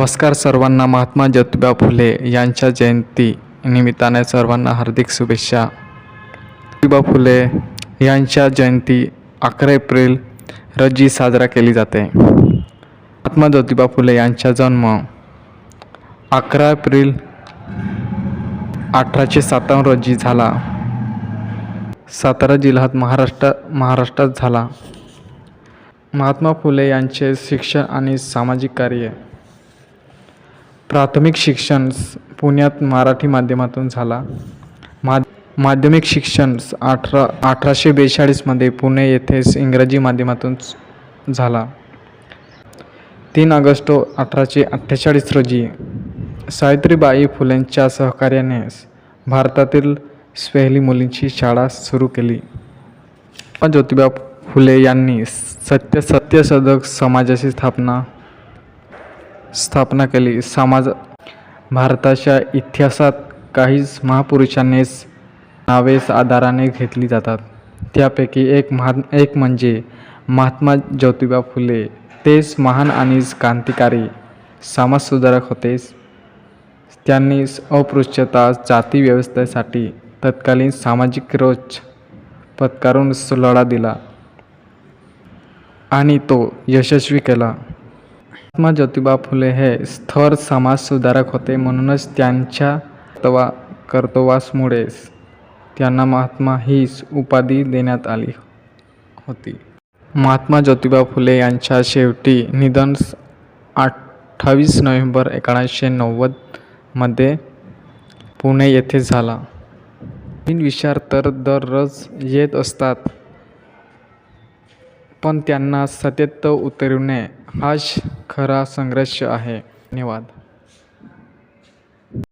नमस्कार सर्वांना महात्मा ज्योतिबा फुले यांच्या जयंती निमित्ताने सर्वांना हार्दिक शुभेच्छा. ज्योतिबा फुले यांच्या जयंती अकरा एप्रिल रोजी साजरा केली जाते. महात्मा ज्योतिबा फुले यांचा जन्म अकरा एप्रिल अठराशे सत्तावन्न रोजी झाला. सातारा जिल्ह्यात महाराष्ट्र महाराष्ट्रात झाला. महात्मा फुले यांचे शिक्षण आणि सामाजिक कार्य प्राथमिक शिक्षण पुण्यात मराठी माध्यमातून झाला. मा माध्यमिक शिक्षण अठरा अठराशे बेचाळीसमध्ये पुणे येथेच इंग्रजी माध्यमातून झाला. तीन ऑगस्ट अठराशे अठ्ठेचाळीस रोजी सावित्रीबाई फुलेंच्या सहकार्याने भारतातील स्वेहली मुलींची शाळा सुरू केली. ज्योतिबा फुले यांनी सत्य सत्यसदक समाजाची स्थापना स्थापना केली. समाज भारताच्या इतिहासात काहीच महापुरुषांनीच नावेस आधाराने घेतली जातात. त्यापैकी एक महा एक म्हणजे महात्मा ज्योतिबा फुले. तेच महान आणि क्रांतिकारी समाजसुधारक होते. त्यांनी अस्पृश्यता जाती व्यवस्थेसाठी तत्कालीन सामाजिक रोज पत्कारून लढा दिला आणि तो यशस्वी केला. महात्मा ज्योतिबा फुले हे स्थर समाजसुधारक होते. म्हणूनच त्यांच्या कर्तवा कर्तव्यामुळेच त्यांना महात्मा हीच उपाधी देण्यात आली होती. महात्मा ज्योतिबा फुले यांच्या शेवटी निधन अठ्ठावीस नोव्हेंबर एकोणीसशे नव्वदमध्ये पुणे येथे झाला. नवीन विचार तर दररोज येत असतात पण त्यांना सत्यात उतरवणे हाच खरा संघर्ष आहे. धन्यवाद.